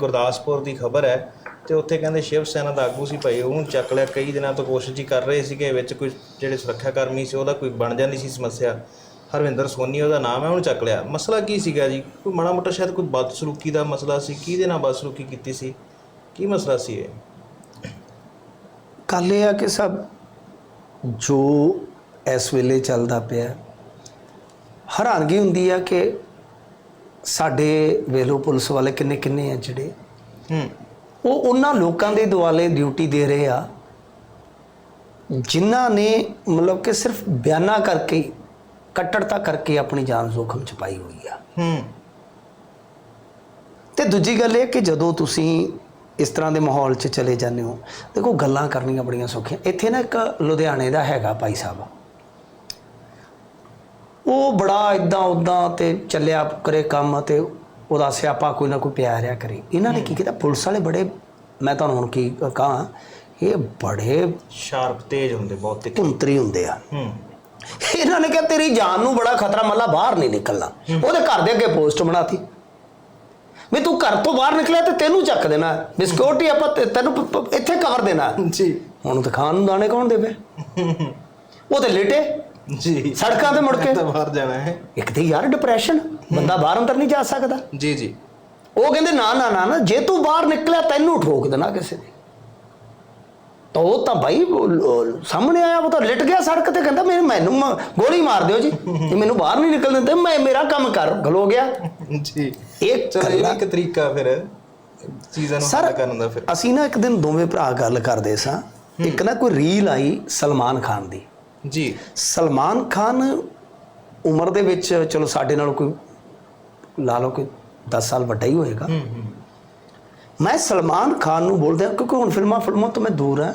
ਗੁਰਦਾਸਪੁਰ ਦੀ ਖਬਰ ਹੈ ਤੇ ਉੱਥੇ ਕਹਿੰਦੇ ਸ਼ਿਵ ਸੈਨਾ ਦਾ ਆਗੂ ਸੀ ਭਾਈ ਉਹਨੂੰ ਚੱਕ ਲਿਆ, ਕਈ ਦਿਨਾਂ ਤੋਂ ਕੋਸ਼ਿਸ਼ ਹੀ ਕਰ ਰਹੇ ਸੀਗੇ, ਵਿੱਚ ਕੋਈ ਜਿਹੜੇ ਸੁਰੱਖਿਆ ਕਰਮੀ ਸੀ, ਉਹਦਾ ਕੋਈ ਬਣ ਜਾਂਦੀ ਸੀ ਸਮੱਸਿਆ। ਹਰਵਿੰਦਰ ਸੋਨੀ, ਉਹਦਾ ਨਾਮ ਹੈ, ਉਹਨੂੰ ਚੱਕ ਲਿਆ। ਮਸਲਾ ਕੀ ਸੀਗਾ ਜੀ? ਕੋਈ ਮਾੜਾ ਮੋਟਾ ਸ਼ਾਇਦ ਕੋਈ ਬਦਸਲੂਕੀ ਦਾ ਮਸਲਾ ਸੀ, ਕਿਹਦੇ ਨਾਲ ਬਦਸਲੂਕੀ ਕੀਤੀ ਸੀ? ਕੀ ਮਸਲਾ ਸੀ ਇਹ? ਗੱਲ ਇਹ ਆ ਕਿ ਸਭ ਜੋ ਇਸ ਵੇਲੇ ਚੱਲਦਾ ਪਿਆ, ਹੈਰਾਨਗੀ ਹੁੰਦੀ ਆ ਕਿ ਸਾਡੇ ਵੇਲੋ ਪੁਲਿਸ ਵਾਲੇ ਕਿੰਨੇ ਕਿੰਨੇ ਆ ਜਿਹੜੇ? ਹੂੰ। ਉਹ ਉਹਨਾਂ ਲੋਕਾਂ ਦੇ ਦੁਆਲੇ ਡਿਊਟੀ ਦੇ ਰਹੇ ਆ। ਜਿਨ੍ਹਾਂ ਨੇ ਮਤਲਬ ਕਿ ਸਿਰਫ ਬਿਆਨਾ ਕਰਕੇ ਕੱਟੜਤਾ ਕਰਕੇ ਆਪਣੀ ਜਾਨ ਜ਼ੋਖਮ ਚ ਪਾਈ ਹੋਈ ਆ। ਹੂੰ। ਤੇ ਦੂਜੀ ਗੱਲ ਇਹ ਕਿ ਜਦੋਂ ਤੁਸੀਂ ਇਸ ਤਰ੍ਹਾਂ ਦੇ ਮਾਹੌਲ 'ਚ ਚਲੇ ਜਾਂਦੇ ਹੋ ਦੇਖੋ ਗੱਲਾਂ ਕਰਨੀਆਂ ਬੜੀਆਂ ਸੌਖੀਆਂ। ਇੱਥੇ ਨਾ ਇੱਕ ਲੁਧਿਆਣੇ ਦਾ ਹੈਗਾ ਭਾਈ ਸਾਹਿਬ। ਉਹ ਬੜਾ ਇਦਾਂ ਉਦਾਂ ਤੇ ਚੱਲਿਆ ਕਰੇ ਕੰਮ ਤੇ ਉਹਦਾ ਸਿਆਪਾ ਕੋਈ ਨਾ ਕੋਈ ਪਿਆ ਰਿਆ ਕਰੇ। ਇਹਨਾਂ ਨੇ ਕੀ ਕੀਤਾ? ਪੁਲਿਸ ਵਾਲੇ ਬੜੇ ਮੈਂ ਤੁਹਾਨੂੰ ਹੁਣ ਕੀ ਕਹਾਂ ਇਹ ਬੜੇ ਸ਼ਾਰਪ ਤੇਜ਼ ਹੁੰਦੇ ਬਹੁਤ ਤਿੱਖੇ ਧੁੰਤਰੀ ਹੁੰਦੇ ਆ। ਹੂੰ। ਇਹਨਾਂ ਨੇ ਕਿਹਾ ਤੇਰੀ ਜਾਨ ਨੂੰ ਬੜਾ ਖਤਰਾ ਮੱਲਾ ਬਾਹਰ ਨਹੀਂ ਨਿਕਲਣਾ। ਉਹਦੇ ਘਰ ਦੇ ਅੱਗੇ ਪੋਸਟ ਬਣਾਤੀ। ਵੀ ਤੂੰ ਘਰ ਤੋਂ ਬਾਹਰ ਨਿਕਲਿਆ ਤੇ ਤੈਨੂੰ ਚੱਕ ਦੇਣਾ। ਵੀ ਸਿਕਿਉਰਿਟੀ ਆਪਾਂ ਤੈਨੂੰ ਇੱਥੇ ਕਵਰ ਦੇਣਾ। ਜੀ। ਹੁਣ ਤਾਂ ਖਾਣ ਨੂੰ ਦਾਣੇ ਕੌਣ ਦੇਵੇ? ਉਹ ਤੇ ਲੇਟੇ। ਜੀ। ਸੜਕਾਂ ਤੇ ਮੁੜ ਕੇ? ਤਾਂ ਬਾਹਰ ਜਾਣਾ ਹੈ। ਇੱਕ ਤੇ ਯਾਰ ਡਿਪਰੈਸ਼ਨ ਬੰਦਾ ਬਾਹਰ ਅੰਦਰ ਨਹੀਂ ਜਾ ਸਕਦਾ। ਜੀ ਜੀ। ਉਹ ਕਹਿੰਦੇ ਨਾ ਨਾ ਨਾ ਨਾ ਜੇ ਤੂੰ ਬਾਹਰ ਨਿਕਲਿਆ ਤੈਨੂੰ ਠੋਕ ਦੇਣਾ ਕਿਸੇ ਨੇ। ਤਾਂ ਉਹ ਤਾਂ ਲ- ਸਾਹਮਣੇ ਆਇਆ ਉਹ ਤਾਂ ਲਿਟ ਗਿਆ ਸੜਕ ਤੇ ਕਹਿੰਦਾ ਮੈਨੂੰ ਮੈਨੂੰ ਗੋਲੀ ਮਾਰ ਦਿਓ ਜੀ। ਇਹ ਮੈਨੂੰ ਬਾਹਰ ਨਹੀਂ ਨਿਕਲਣ ਦਿੰਦੇ ਮੈਂ ਮੇਰਾ ਕੰਮ ਕਰ ਖਲੋ ਗਿਆ। ਜੀ। ਇਹ ਚਲੋ ਗੱਲਾਂ- ਇੱਕ ਤਰੀਕਾ ਫਿਰ ਚੀਜ਼ਾਂ ਨੂੰ ਹੱਲ ਕਰਨ ਦਾ ਫਿਰ। ਅਸੀਂ ਨਾ ਇੱਕ ਦਿਨ ਦੋਵੇਂ ਭਰਾ ਗੱਲ ਕਰਦੇ ਸਾਂ। ਇੱਕ ਨਾ ਕੋਈ ਰੀਲ ਆਈ ਸਲਮਾਨ ਖਾਨ ਦੀ। ਜੀ। ਸਲਮਾਨ ਖਾਨ ਉਮਰ ਦੇ ਵਿੱਚ ਚਲੋ ਸਾਡੇ ਨਾਲੋਂ ਕੋਈ ਲਾ ਲਓ ਕੋਈ 10 ਸਾਲ ਵੱਡਾ ਹੀ ਹੋਏਗਾ। ਮੈਂ ਸਲਮਾਨ ਖਾਨ ਨੂੰ ਬੋਲਦਾ ਕਿਉਂਕਿ ਹੁਣ ਫਿਲਮਾਂ ਫਿਲਮਾਂ ਤੋਂ ਮੈਂ ਦੂਰ ਹਾਂ।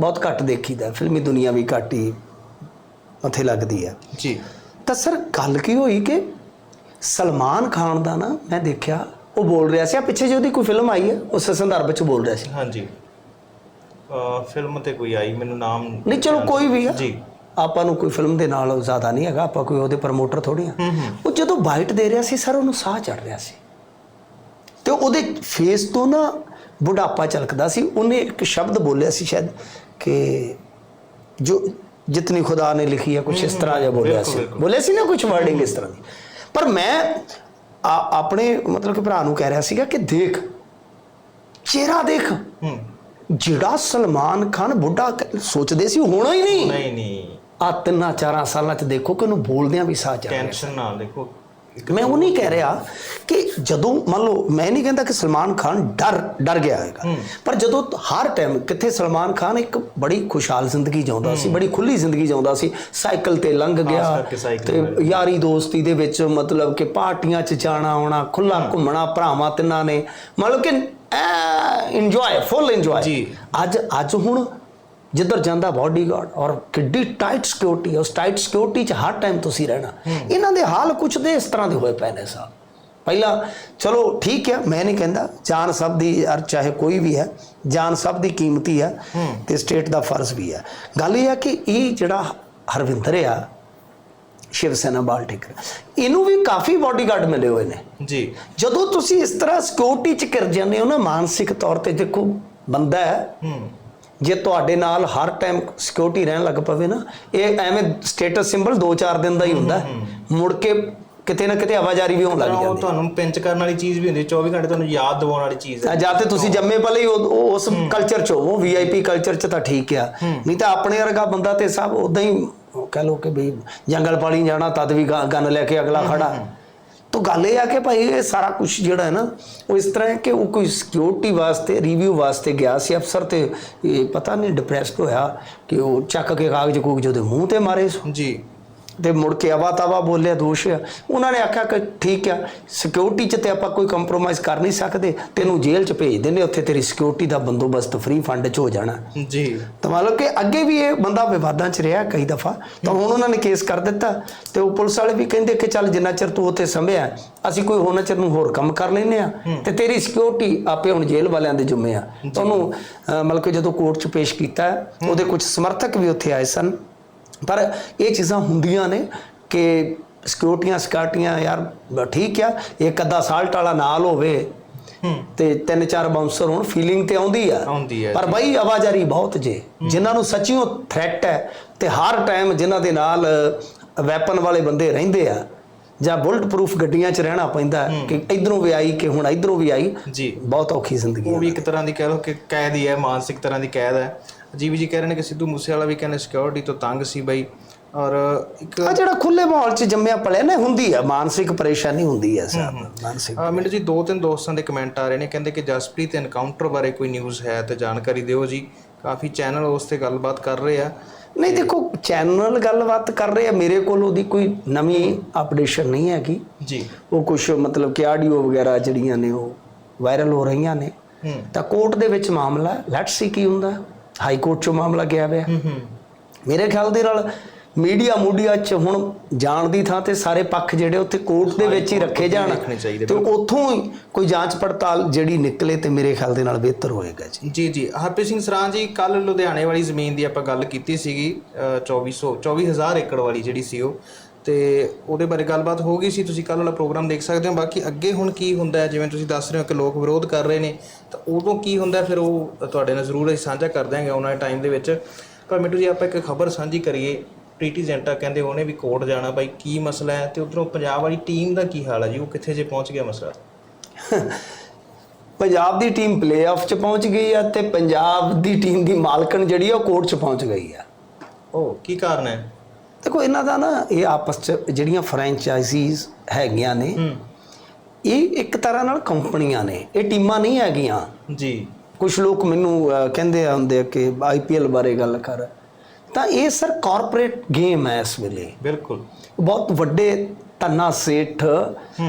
ਬਹੁਤ ਘੱਟ ਦੇਖੀਦਾ ਫਿਲਮੀ ਦੁਨੀਆ ਵੀ ਘੱਟ ਹੀ ਉੱਥੇ ਲੱਗਦੀ ਹੈ। ਜੀ। ਤਾਂ ਸਰ ਗੱਲ ਕੀ ਹੋਈ ਕਿ ਸਲਮਾਨ ਖਾਨ ਦਾ ਨਾ ਮੈਂ ਦੇਖਿਆ ਉਹ ਬੋਲ ਰਿਹਾ ਸੀ। ਆ ਪਿੱਛੇ ਜਿਹੀ ਉਹਦੀ ਕੋਈ ਫਿਲਮ ਆਈ ਹੈ ਉਸ ਸੰਦਰਭ ਵਿੱਚ ਬੋਲ ਰਿਹਾ ਸੀ। ਹਾਂਜੀ। ਫਿਲਮ ਤੇ ਕੋਈ ਆਈ ਮੈਨੂੰ ਨਾਮ ਨਹੀਂ ਚਲੋ ਕੋਈ ਵੀ ਆ। ਜੀ। ਆਪਾਂ ਨੂੰ ਕੋਈ ਫਿਲਮ ਦੇ ਨਾਲ ਜ਼ਿਆਦਾ ਨਹੀਂ ਹੈਗਾ ਆਪਾਂ ਕੋਈ ਉਹਦੇ ਪ੍ਰਮੋਟਰ ਥੋੜੀ ਆ। ਉਹ ਜਦੋਂ ਬਾਈਟ ਦੇ ਰਿਹਾ ਸੀ ਸਰ ਉਹਨੂੰ ਸਾਹ ਚੜ ਰਿਹਾ ਸੀ। ਤੇ ਉਹਦੇ ਫੇਸ ਤੋਂ ਨਾ ਬੁਢਾਪਾ ਝਲਕਦਾ ਸੀ। ਉਹਨੇ ਇੱਕ ਸ਼ਬਦ ਬੋਲਿਆ ਸੀ ਸ਼ਾਇਦ ਕਿ ਜੋ ਜਿਤਨੀ ਖੁਦਾ ਨੇ ਲਿਖੀ ਹੈ ਕੁਝ ਇਸ ਤਰ੍ਹਾਂ ਜਿਹਾ ਬੋਲਿਆ ਸੀ। ਬੋਲਿਆ ਸੀ ਨਾ ਕੁਝ ਵਰਡਿੰਗ ਇਸ ਤਰ੍ਹਾਂ ਦੀ। ਪਰ ਮੈਂ ਆਪਣੇ ਮਤਲਬ ਕਿ ਭਰਾ ਨੂੰ ਕਹਿ ਰਿਹਾ ਸੀਗਾ ਕਿ ਦੇਖ ਚਿਹਰਾ ਦੇਖ। ਹੂੰ। ਜਿਹੜਾ ਸਲਮਾਨ ਖਾਨ ਬੁੱਢਾ ਕ- ਸੋਚਦੇ ਸੀ ਹੋਣਾ ਹੀ ਨਹੀਂ। ਨਹੀਂ ਨਹੀਂ। ਆ ਤਿੰਨਾਂ ਚਾਰਾਂ ਸਾਲਾਂ ਚ ਦੇਖੋ ਕਿ ਉਹਨੂੰ ਬੋਲਦਿਆਂ ਵੀ ਸਾਹ ਚੜ ਰਿਹਾ। ਟੈਨਸ਼ਨ ਨਾਲ ਦੇਖੋ। ਮੈਂ ਉਹ ਨਹੀਂ ਕਹਿ ਰਿਹਾ ਕਿ ਜਦੋਂ ਮੰਨ ਲਓ ਮੈਂ ਨਹੀਂ ਕਹਿੰਦਾ ਕਿ ਸਲਮਾਨ ਖਾਨ ਡਰ ਡਰ ਗਿਆ ਹੋਵੇਗਾ ਪਰ ਜਦੋਂ ਹਰ ਟਾਈਮ ਕਿੱਥੇ ਸਲਮਾਨ ਖਾਨ ਇੱਕ ਬੜੀ ਖੁਸ਼ਹਾਲ ਜ਼ਿੰਦਗੀ ਜਿਉਂਦਾ ਸੀ ਬੜੀ ਖੁੱਲੀ ਜ਼ਿੰਦਗੀ ਜਿਉਂਦਾ ਸੀ ਸਾਈਕਲ ਤੇ ਲੰਘ ਗਿਆ ਕਰਕੇ ਸਾਈਕਲ ਤੇ ਯਾਰੀ ਦੋਸਤੀ ਦੇ ਵਿੱਚ ਮਤਲਬ ਕਿ ਪਾਰਟੀਆਂ 'ਚ ਜਾਣਾ ਆਉਣਾ ਖੁੱਲਾ ਘੁੰਮਣਾ ਭਰਾਵਾਂ ਤਿੰਨਾਂ ਨੇ। ਮਤਲਬ ਕਿ ਇੰਜੋਏ ਫੁੱਲ ਇੰਜੋਏ ਜੀ। ਅੱਜ ਅੱਜ ਹੁਣ ਜਿੱਧਰ ਜਾਂਦਾ ਬਾਡੀਗਾਰਡ ਔਰ ਕਿੱਡੀ ਟਾਈਟ ਸਿਕਿਉਰਿਟੀ ਉਸ ਟਾਈਟ ਸਿਕਿਉਰਿਟੀ 'ਚ ਹਰ ਟਾਈਮ ਤੁਸੀਂ ਰਹਿਣਾ। ਇਹਨਾਂ ਦੇ ਹਾਲ ਕੁਛ ਦੇ ਇਸ ਤਰ੍ਹਾਂ ਦੇ ਹੋਏ ਪਏ ਨੇ ਸਾਹਿਬ ਪਹਿਲਾਂ ਚਲੋ ਠੀਕ ਹੈ ਮੈਂ ਨਹੀਂ ਕਹਿੰਦਾ ਜਾਨ ਸਭ ਦੀ ਯਾਰ ਚਾਹੇ ਕੋਈ ਵੀ ਹੈ ਜਾਨ ਸਭ ਦੀ ਕੀਮਤੀ ਹੈ ਤੇ ਸਟੇਟ ਦਾ ਫਰਜ਼ ਵੀ ਹੈ। ਗੱਲ ਇਹ ਹੈ ਕਿ ਇਹ ਜਿਹੜਾ ਹਰਵਿੰਦਰ ਆ ਸ਼ਿਵ ਸੈਨਾ ਬਾਲਟਿਕ ਇਹਨੂੰ ਵੀ ਕਾਫੀ ਬਾਡੀਗਾਰਡ ਮਿਲੇ ਹੋਏ ਨੇ। ਜੀ। ਜਦੋਂ ਤੁਸੀਂ ਇਸ ਤਰ੍ਹਾਂ ਸਿਕਿਉਰਿਟੀ ਚ ਕਰ ਜਾਂਦੇ ਹੋ ਨਾ ਮਾਨਸਿਕ ਤੌਰ ਤੇ ਦੇਖੋ ਬੰਦਾ ਹੈ ਹੂੰ। ਜੇ ਤੁਹਾਡੇ ਨਾਲ ਹਰ ਟਾਈਮ ਸਿਕਿਉਰਿਟੀ ਰਹਿਣ ਲੱਗ ਪਵੇ ਨਾ ਇਹ ਐਵੇਂ ਸਟੇਟਸ ਸਿੰਬਲ 2-4 ਦਿਨ ਦਾ ਹੀ ਹੁੰਦਾ ਹੈ। ਮੁੜ ਕੇ ਕਿਤੇ ਨਾ ਕਿਤੇ ਆਵਾਜ਼ਾਰੀ ਵੀ ਹੋਣ ਲੱਗ ਜਾਂਦੀ ਤੁਹਾਨੂੰ ਪਿੰਚ ਕਰਨ ਵਾਲੀ ਚੀਜ਼ ਵੀ ਹੁੰਦੀ 24 ਘੰਟੇ ਤੁਹਾਨੂੰ ਯਾਦ ਦਿਵਾਉਣ ਵਾਲੀ ਚੀਜ਼ ਹੈ। ਹੈ ਜਾਂ ਤੇ ਤੁਸੀਂ ਜੰਮੇ ਪਲੇ ਹੀ ਉਸ ਕਲਚਰ ਚ ਹੋ ਵੀਆਈਪੀ ਕਲਚਰ ਚ ਤਾਂ ਠੀਕ ਆ। ਨਹੀਂ ਤਾਂ ਆਪਣੇ ਵਰਗਾ ਬੰਦਾ ਤੇ ਸਭ ਉਦਾਂ ਹੀ ਕਹਿ ਲੋ ਕਿ ਵੀ ਜੰਗਲ ਪਾਲੀ ਜਾਣਾ, ਤਦ ਵੀ ਗ- ਗਨ ਲੈ ਕੇ ਅਗਲਾ ਖੜਾ। ਤੋ ਗੱਲ ਇਹ ਆ ਕਿ ਭਾਈ ਇਹ ਸਾਰਾ ਕੁਝ ਜਿਹੜਾ ਹੈ ਨਾ, ਉਹ ਇਸ ਤਰ੍ਹਾਂ ਹੈ ਕਿ ਉਹ ਕੋਈ ਸਿਕਿਉਰਿਟੀ ਵਾਸਤੇ ਰਿਵਿਊ ਵਾਸਤੇ ਗਿਆ ਸੀ, ਅਫਸਰ ਤੇ ਇਹ ਪਤਾ ਨਹੀਂ ਡਿਪਰੈਸਡ ਹੋਇਆ ਕਿ ਉਹ ਚੱਕ ਕੇ ਕਾਗਜ਼ ਕੂਗਜ਼ ਉਹਦੇ ਮੂੰਹ ਤੇ ਮਾਰੇ ਜੀ। ਤੇ ਮੁੜ ਕੇ ਆਵਾ ਤਾਵਾ ਬੋਲਿਆ ਦੋਸ਼ ਆ। ਉਹਨਾਂ ਨੇ ਆਖਿਆ ਕਿ ਠੀਕ ਆ ਸਿਕਿਉਰਿਟੀ 'ਚ ਤੇ ਆਪਾਂ ਕੋਈ ਕੰਪਰੋਮਾਈਜ਼ ਕਰ ਨਹੀਂ ਸਕਦੇ। ਤੈਨੂੰ ਜੇਲ੍ਹ 'ਚ ਭੇਜ ਦਿੰਦੇ ਉੱਥੇ ਤੇਰੀ ਸਿਕਿਉਰਿਟੀ ਦਾ ਬੰਦੋਬਸਤ ਫ੍ਰੀ ਫੰਡ 'ਚ ਹੋ ਜਾਣਾ। ਜੀ। ਤਾਂ ਮਤਲਬ ਕਿ ਅੱਗੇ ਵੀ ਇਹ ਬੰਦਾ ਵਿਵਾਦਾਂ 'ਚ ਰਿਹਾ ਕਈ ਦਫਾ ਤਾਂ ਹੁਣ ਉਹਨਾਂ ਨੇ ਕੇਸ ਕਰ ਦਿੱਤਾ। ਤੇ ਉਹ ਪੁਲਿਸ ਵਾਲੇ ਵੀ ਕਹਿੰਦੇ ਕਿ ਚੱਲ ਜਿੰਨਾ ਚਿਰ ਤੂੰ ਉੱਥੇ ਸੰਭਿਆ ਅਸੀਂ ਕੋਈ ਹੋਣਾ ਚਿਰ ਨੂੰ ਹੋਰ ਕੰਮ ਕਰ ਲੈਨੇ ਆ ਤੇ ਤੇਰੀ ਸਿਕਿਉਰਿਟੀ ਆਪੇ ਹੁਣ ਜੇਲ੍ਹ ਵਾਲਿਆਂ ਦੇ ਜ਼ਿੰਮੇ ਆ। ਉਹਨੂੰ ਮਤਲਬ ਕਿ ਜਦੋਂ ਕੋਰਟ 'ਚ ਪੇਸ਼ ਕੀਤਾ ਉਹਦੇ ਕੁਝ ਸਮਰਥਕ ਵੀ ਉੱਥੇ ਆਏ ਸਨ। ਪਰ ਇਹ ਚੀਜ਼ਾਂ ਹੁੰਦੀਆਂ ਨੇ ਕਿ ਸਿਕਿਉਰਟੀਆਂ ਸਕਾਰਟੀਆਂ ਯਾਰ ਠੀਕ ਆ ਇੱਕ ਅੱਧਾ ਸਾਲਟ ਵਾਲਾ ਨਾਲ ਹੋਵੇ ਤੇ ਤਿੰਨ ਚਾਰ ਬਾਉਂਸਰ ਹੋਣ ਫੀਲਿੰਗ ਤੇ ਆਉਂਦੀ ਆ। ਆਉਂਦੀ ਪਰ ਬਾਈ ਆਵਾਜ਼ਾਰੀ ਬਹੁਤ ਜੇ ਜਿਨ੍ਹਾਂ ਨੂੰ ਸੱਚੀਓ ਥ੍ਰੈਟ ਹੈ ਤੇ ਹਰ ਟਾਈਮ ਜਿਨ੍ਹਾਂ ਦੇ ਨਾਲ ਵੈਪਨ ਵਾਲੇ ਬੰਦੇ ਰਹਿੰਦੇ ਆ ਜਾਂ ਬੁਲਟ ਪ੍ਰੂਫ ਗੱਡੀਆਂ 'ਚ ਰਹਿਣਾ ਪੈਂਦਾ ਕਿ ਇਧਰੋਂ ਵੀ ਆਈ ਕਿ ਹੁਣ ਇਧਰੋਂ ਵੀ ਆਈ ਜੀ। ਬਹੁਤ ਔਖੀ ਜ਼ਿੰਦਗੀ ਉਹ ਹੈ। ਵੀ ਇੱਕ ਤਰ੍ਹਾਂ ਦੀ ਕਹਿ ਲਓ ਕਿ ਕੈਦ ਹੀ ਹੈ ਮਾਨਸਿਕ ਤਰ੍ਹਾਂ ਦੀ ਕੈਦ ਹੈ। ਅਜੀਬ ਜੀ ਕਹਿ ਰਹੇ ਨੇ ਕਿ ਸਿੱਧੂ ਮੂਸੇਵਾਲਾ ਵੀ ਕਹਿੰਦੇ ਸਿਕਿਉਰਿਟੀ ਤੋਂ ਤੰਗ ਸੀ ਬਈ। ਔਰ ਇੱਕ ਆ ਜਿਹੜਾ ਖੁੱਲੇ ਮਾਹੌਲ 'ਚ ਜੰਮਿਆ ਪਲਿਆ ਨਾ ਹੁੰਦੀ ਆ। ਮਾਨਸਿਕ ਪਰੇਸ਼ਾਨੀ ਹੁੰਦੀ ਹੈ ਸਾਹਿਬ ਮਾਨਸਿਕ ਆ ਮੈਨੂੰ ਜੀ ਦੋ ਤਿੰਨ ਦੋਸਤਾਂ ਦੇ ਕਮੈਂਟ ਆ ਰਹੇ ਨੇ ਕਹਿੰਦੇ ਕਿ ਜਸਪ੍ਰੀਤ ਐਨਕਾਊਂਟਰ ਬਾਰੇ ਕੋਈ ਨਿਊਜ਼ ਹੈ ਤੇ ਜਾਣਕਾਰੀ ਦਿਓ ਜੀ। ਕਾਫੀ ਚੈਨਲ ਉਸ ਤੇ ਗੱਲਬਾਤ ਕਰ ਰਹੇ ਆ। ਨਹੀਂ ਦੇਖੋ ਚੈਨਲ ਗੱਲਬਾਤ ਕਰ ਰਹੇ ਆ। ਮੇਰੇ ਕੋਲ ਉਹਦੀ ਕੋਈ ਨਵੀਂ ਅਪਡੇਸ਼ਨ ਨਹੀਂ ਹੈਗੀ। ਜੀ। ਉਹ ਕੁਝ ਮਤਲਬ ਕਿ ਆਡੀਓ ਵਗੈਰਾ ਜਿਹੜੀਆਂ ਨੇ ਉਹ ਵਾਇਰਲ ਹੋ ਰਹੀਆਂ ਨੇ। ਤਾਂ ਕੋਰਟ ਦੇ ਵਿੱਚ ਮਾਮਲਾ ਲੈਟਸ ਸੀ ਕੀ ਹੁੰਦਾ। ਹਾਈ ਕੋਰਟ 'ਚੋਂ ਮਾਮਲਾ ਗਿਆ ਹੋਇਆ। ਮੇਰੇ ਖਿਆਲ ਦੇ ਨਾਲ ਮੀਡੀਆ ਮੂਡੀਆ 'ਚ ਹੁਣ ਜਾਣ ਦੀ ਥਾਂ ਤੇ ਸਾਰੇ ਪੱਖ ਜਿਹੜੇ ਉੱਥੇ ਕੋਰਟ ਦੇ ਵਿੱਚ ਹੀ ਰੱਖੇ ਜਾਣ। ਤੇ ਉੱਥੋਂ ਹੀ ਕੋਈ ਜਾਂਚ ਪੜਤਾਲ ਜਿਹੜੀ ਨਿਕਲੇ ਤੇ ਮੇਰੇ ਖਿਆਲ ਦੇ ਨਾਲ ਬਿਹਤਰ ਹੋਏਗਾ ਜੀ। ਜੀ ਜੀ। ਹਰਪ੍ਰੀਤ ਸਿੰਘ ਸਰਾਂ ਜੀ ਕੱਲ ਲੁਧਿਆਣੇ ਵਾਲੀ ਜ਼ਮੀਨ ਦੀ ਆਪਾਂ ਗੱਲ ਕੀਤੀ ਸੀਗੀ ਅ, 2400 24000 ਏਕੜ ਵਾਲੀ ਜਿਹੜੀ ਸੀ ਉਹ। ਤੇ ਉਹਦੇ ਬਾਰੇ ਗੱਲਬਾਤ ਹੋ ਗਈ ਸੀ। ਤੁਸੀਂ ਕੱਲ ਵਾਲਾ ਪ੍ਰੋਗਰਾਮ ਦੇਖ ਸਕਦੇ ਹੋ। ਬਾਕੀ ਅੱਗੇ ਹੁਣ ਕੀ ਹੁੰਦਾ ਹੈ? ਜਿਵੇਂ ਤੁਸੀਂ ਦੱਸ ਰਹੇ ਹੋ ਕਿ ਲੋਕ ਵਿਰੋਧ ਕਰ ਰਹੇ ਨੇ ਤਾਂ ਉਦੋਂ ਕੀ ਹੁੰਦਾ ਫਿਰ ਉਹ ਤੁਹਾਡੇ ਨਾਲ ਜ਼ਰੂਰ ਅਸੀਂ ਸਾਂਝਾ ਕਰ ਦਿਆਂਗੇ ਵਾਲੇ ਟਾਈਮ ਦੇ ਵਿੱਚ। ਪਰ ਮਿੱਟੂ ਜੀ ਆਪਾਂ ਇੱਕ ਖਬਰ ਸਾਂਝੀ ਕਰੀਏ। ਪ੍ਰੀਤੀ ਜੈਂਟਾ ਕਹਿੰਦੇ ਉਹਨੇ ਵੀ ਕੋਰਟ ਜਾਣਾ ਬਾਈ ਕੀ ਮਸਲਾ ਹੈ? ਤੇ ਉਧਰੋਂ ਪੰਜਾਬ ਵਾਲੀ ਟੀਮ ਦਾ ਕੀ ਹਾਲ ਹੈ ਜੀ? ਉਹ ਕਿੱਥੇ ਜੇ ਪਹੁੰਚ ਗਿਆ ਮਸਲਾ? ਪੰਜਾਬ ਦੀ ਟੀਮ ਪਲੇਆਫ 'ਚ ਪਹੁੰਚ ਗਈ ਆ ਤੇ ਪੰਜਾਬ ਦੀ ਟੀਮ ਦੀ ਮਾਲਕਣ ਜਿਹੜੀ ਆ ਉਹ ਕੋਰਟ 'ਚ ਪਹੁੰਚ ਗਈ ਆ। ਉਹ ਕੀ ਕਾਰਨ ਹੈ? ਦੇਖੋ ਇਹਨਾਂ ਦਾ ਨਾ ਇਹ ਆਪਸ 'ਚ ਜਿਹੜੀਆਂ ਫਰੈਂਚਾਈਜ਼ੀਜ਼ ਹੈਗੀਆਂ ਨੇ ਇਹ ਇੱਕ ਤਰ੍ਹਾਂ ਨਾਲ ਕੰਪਨੀਆਂ ਨੇ। ਇਹ ਟੀਮਾਂ ਨਹੀਂ ਹੈਗੀਆਂ। ਜੀ। ਕੁਝ ਲੋਕ ਮੈਨੂੰ ਕਹਿੰਦੇ ਆ ਹੁੰਦੇ ਆ ਕਿ ਆਈਪੀਐਲ ਬਾਰੇ ਗੱਲ ਕਰ। ਤਾਂ ਇਹ ਸਰ ਕਾਰਪੋਰੇਟ ਗੇਮ ਹੈ ਇਸ ਵੇਲੇ। ਬਿਲਕੁਲ। ਬਹੁਤ ਵੱਡੇ ਧੰਨਾ ਸੇਠ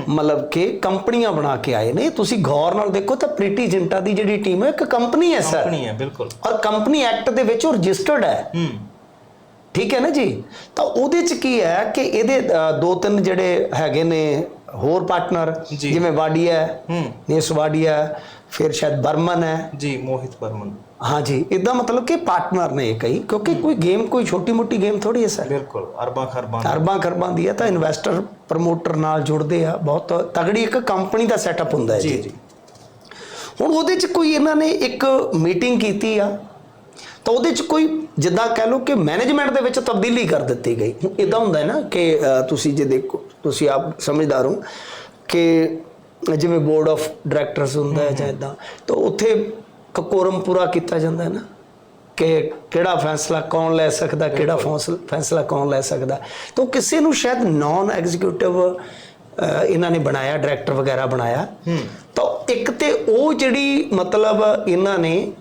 ਮਤਲਬ ਕਿ ਕੰਪਨੀਆਂ ਬਣਾ ਕੇ ਆਏ ਨੇ। ਤੁਸੀਂ ਗੌਰ ਨਾਲ ਦੇਖੋ ਤਾਂ ਪ੍ਰੀਟੀ ਜਿੰਟਾ ਦੀ ਜਿਹੜੀ ਟੀਮ ਹੈ ਇੱਕ ਕੰਪਨੀ ਹੈ ਸਰ। ਕੰਪਨੀ ਹੈ ਬਿਲਕੁਲ। ਔਰ ਕੰਪਨੀ ਐਕਟ ਦੇ ਵਿੱਚ ਉਹ ਰਜਿਸਟਰਡ ਹੈ। ਹੂੰ। ਠੀਕ ਹੈ ਨਾ ਜੀ? ਤਾਂ ਉਹਦੇ ਚ ਕੀ ਹੈ ਕਿ ਇਹਦੇ ਦੋ ਤਿੰਨ ਜਿਹੜੇ ਹੈਗੇ ਨੇ ਹੋਰ ਪਾਰਟਨਰ ਜੀ। ਜਿਵੇਂ ਵਾਡੀਆ ਹੈ ਹੂੰ। ਨੇਸ ਵਾਡੀਆ ਹੈ, ਫਿਰ ਸ਼ਾਇਦ ਬਰਮਨ ਹੈ। ਜੀ ਮੋਹਿਤ ਬਰਮਨ। ਹਾਂਜੀ ਇਦਾਂ ਮਤਲਬ ਕਿ ਪਾਰਟਨਰ ਨੇ ਕਈ ਕਿਉਂਕਿ ਕੋਈ ਗੇਮ ਕੋਈ ਛੋਟੀ ਮੋਟੀ ਗੇਮ ਥੋੜੀ ਹੈ ਸਰ। ਬਿਲਕੁਲ ਅਰਬਾਂ ਖਰਬਾਂ। ਅਰਬਾਂ ਖਰਬਾਂ ਦੀ ਹੈ ਤਾਂ ਇਨਵੈਸਟਰ ਪ੍ਰਮੋਟਰ ਨਾਲ ਜੁੜਦੇ ਆ ਬਹੁਤ ਤਗੜੀ ਇੱਕ ਕੰਪਨੀ ਦਾ ਸੈਟਅਪ ਹੁੰਦਾ ਹੈ ਜੀ ਜੀ। ਜੀ। ਹੁਣ ਉਹਦੇ ਚ ਕੋਈ ਇਹਨਾਂ ਨੇ ਇੱਕ ਮੀਟਿੰਗ ਕੀਤੀ ਆ ਤਾਂ ਉਹਦੇ ਚ ਕੋਈ ਜਿੱਦਾਂ ਕਹਿ ਲਓ ਕਿ ਮੈਨੇਜਮੈਂਟ ਦੇ ਵਿੱਚ ਤਬਦੀਲੀ ਕਰ ਦਿੱਤੀ ਗਈ। ਇਦਾਂ ਹੁੰਦਾ ਹੈ ਨਾ ਕਿ ਤੁਸੀਂ ਜੇ ਦੇਖੋ ਤੁਸੀਂ ਆਪ ਸਮਝਦਾਰ ਹੋ ਕਿ ਜਿਵੇਂ ਬੋਰਡ ਆਫ ਡਾਇਰੈਕਟਰਸ ਹੁੰਦਾ ਹੈ ਜਾਂ ਇਦਾਂ ਤਾਂ ਉੱਥੇ ਕੋਰਮ ਪੂਰਾ ਕੀਤਾ ਜਾਂਦਾ ਹੈ ਨਾ ਕਿ ਕਿਹੜਾ ਫੈਸਲਾ ਕੌਣ ਲੈ ਸਕਦਾ ਕਿਹੜਾ ਫੈਸਲਾ ਫੈਸਲਾ ਕੌਣ ਲੈ ਸਕਦਾ। ਤਾਂ ਕਿਸੇ ਨੂੰ ਸ਼ਾਇਦ ਨਾਨ ਐਗਜ਼ੀਕਿਊਟਿਵ ਇਹਨਾਂ ਨੇ ਬਣਾਇਆ ਡਾਇਰੈਕਟਰ ਵਗੈਰਾ ਬਣਾਇਆ। ਤਾਂ ਇੱਕ ਤੇ ਉਹ ਜਿਹੜੀ ਮਤਲਬ ਇਹਨਾਂ ਨੇ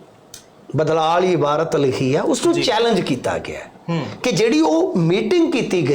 ਬਦਲਾਅ ਵਾਲੀ ਇਬਾਰਤ ਲਿਖੀ ਆ ਉਸ ਨੂੰ ਚੈਲੰਜ ਕੀਤਾ ਗਿਆ ਕਿ ਜਿਹੜੀ ਉਹ ਮੀਟਿੰਗ ਕੀਤੀ ਗਈ